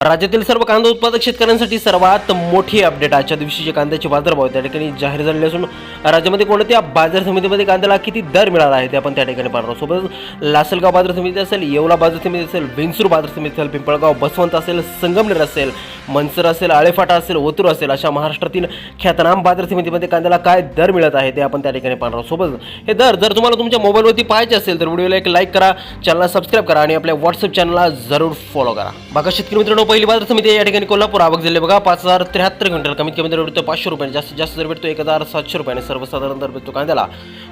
राज्यातील सर्व कांदा उत्पादक शेतकऱ्यांसाठी सर्वात मोठी अपडेट आजच्या दिवशीचे कांद्याचे बाजारभाव त्या ठिकाणी जाहीर झालेले असून राज्यामध्ये कोणत्या बाजार समितीमध्ये कांद्याला किती दर मिळाला आहे ते आपण त्या ठिकाणी पाहणार सोबत सोबतच लासलगाव बाजार समिती असेल येवला बाजार समिती असेल विंसूर बाजार समिती असेल पिंपळगाव बसवंत असेल संगमनेर असेल मनसर असेल आळेफाटा असेल ओतूर असेल अशा महाराष्ट्रातील ख्यातनाम बाजार समितीमध्ये कांद्याला काय दर मिळत आहे ते आपण त्या ठिकाणी पाहणार आहोत. सोबत हे दर जर तुम्हाला तुमच्या मोबाईलवरती पाहायचे असेल तर व्हिडिओला एक लाईक करा चॅनलला सबस्क्राईब करा आणि आपल्या व्हॉट्सअप चॅनलला जरूर फॉलो करा. बघा शेतकरी मित्रांनो पहिली बाजार समिती या ठिकाणी कोल्हापूर आवक झाले बघा पाच हजार त्र्याहत्तर क्विंटल. कमीत कमी दर भेटतो पाचशे रुपये जास्तीत जास्त दर भेटतो एक हजार सातशे रुपयाने. सर्वसाधारण दर भेटतो कांद्याला.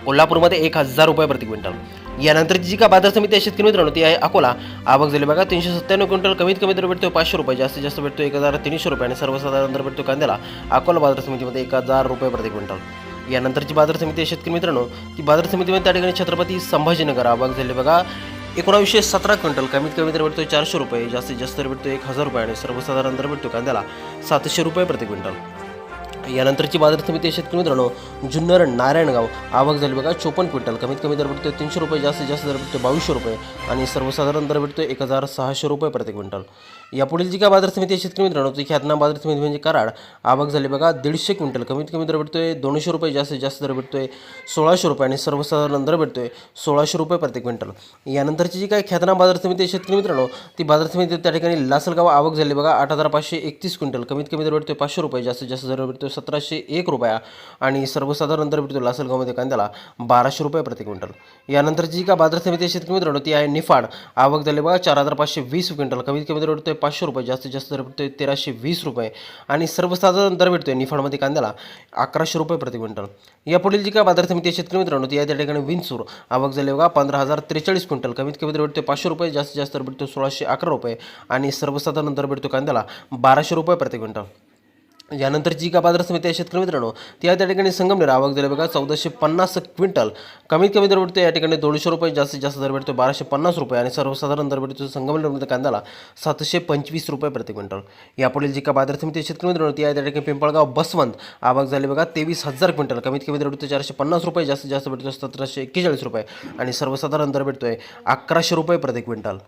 कोल्हापूरमध्ये एक हजार रुपये प्रति क्विंटल. यानंतरची जी का बाजार समिती आहे शेतकरी मित्रांनो ती आहे अकोला. आवक झाली बघा तीनशे सत्त्याण्णव क्विंटल कमीत कमी दर भेटतो पाचशे रुपये जास्तीत जास्त भेटतो एक हजार तीनशे रुपये आणि सर्वसाधारण दर भेटतो कांद्याला अकोला बाजार समितीमध्ये एक हजार रुपये प्रति क्विंटल. यानंतरची बाजार समिती आहे शेतकरी मित्रांनो ती बाजार समितीमध्ये त्या ठिकाणी छत्रपती संभाजीनगर आवक झाली बघा. एकोणावीसशे सतरा क्विंटल कमीत कमी दर भेटतो चारशे रुपये जास्तीत जास्त दर भेटतो एक हजार रुपये आणि सर्वसाधारण दर भेटतो कांद्याला सातशे रुपये प्रति क्विंटल. यानंतरची बाजार समिती आहे शेतकरी मित्रांनो. जुन्नर नारायणगाव. आवक झाली बघा चोपन्न क्विंटल. कमीत कमी दर भेटतो तीनशे रुपये जास्तीत जास्त दर भेटतो बावीसशे रुपये. आणि सर्वसाधारण दर भेटतो एक हजार सहाशे रुपये प्रति क्विंटल. यापुढील जी काय बाजार समिती आहे शेतकरी मित्रांनो ती ख्यातना बाजार समिती म्हणजे कराड. आवक झाली बघा दीडशे क्विंटल. कमीत कमी दर भेटतोय दोनशे रुपये जास्तीत जास्त दर भेटतोय सोळाशे रुपये. आणि सर्वसाधारण दर भेटतोय सोळाशे रुपये प्रति क्विंटल. यानंतरची जी काय ख्यातना बाजार समिती आहे शेतकरी मित्रांनो ती बाजार समिती त्या ठिकाणी लासलगाव आवक झाली बघा आठ हजार पाचशे एकतीस क्विंटल. कमीत कमी दर भेटतोय पाचशे रुपये जास्तीत जास्त दर भेटतोय सतराशे एक रुपया आणि सर्वसाधारण दर भेटतो लासलगावमध्ये कांद्याला बाराशे रुपये प्रति क्विंटल. यानंतरची जी का बाजार समिती शेतकरी मित्रांनो ती आहे निफाड. आवक झाली बघा चार हजार पाचशे वीस क्विंटल. कमीत कमी दर भेटतोय पाचशे रुपये जास्तीत जास्त दर भेटतोय तेराशे वीस रुपये. आणि सर्वसाधारण दर भेटतोय निफाडमध्ये कांद्याला अकराशे रुपये प्रति क्विंटल. यापुढील जी का बाजार समिती शेतकरी मित्रांनो ती आहे त्या ठिकाणी विंचूर आवक झाली बघा पंधरा हजार त्रेचाळीस क्विंटल. कमीत कमी दर भेटतोय पाचशे रुपये जास्तीत जास्त दर भेटतो सोळाशे अकरा रुपये. आणि सर्वसाधारण दर भेटतो कांद्याला बाराशे रुपये प्रति क्विंटल. म्हणजे यानंतर जी का बाजार समिती आहे शेतकरी मित्रांनो ती आहे त्या ठिकाणी संगमनेर आवक झाली बघा चौदाशे पन्नास क्विंटल. कमीत कमी दर भेटतो या ठिकाणी दोनशे रुपये जास्तीत जास्त दर भेटतो बाराशे पन्नास रुपये आणि सर्वसाधारण दर भेटतो संगमनेरमध्ये कांद्याला सातशे पंचवीस रुपये प्रति क्विंटल. यापुढील जी का बाजार समिती शेतकरी मित्रांनो ती आहे त्या ठिकाणी पिंपळगाव बसवंत आवक झाली बघा तेवीस हजार क्विंटल. कमीत कमी दर भेटतो चारशे पन्नास रुपये जास्तीत जास्त भेटतो सतराशे एक्केचाळीस रुपये आणि सर्वसाधारण दर भेटतोय अकराशे रुपये प्रति क्विंटल.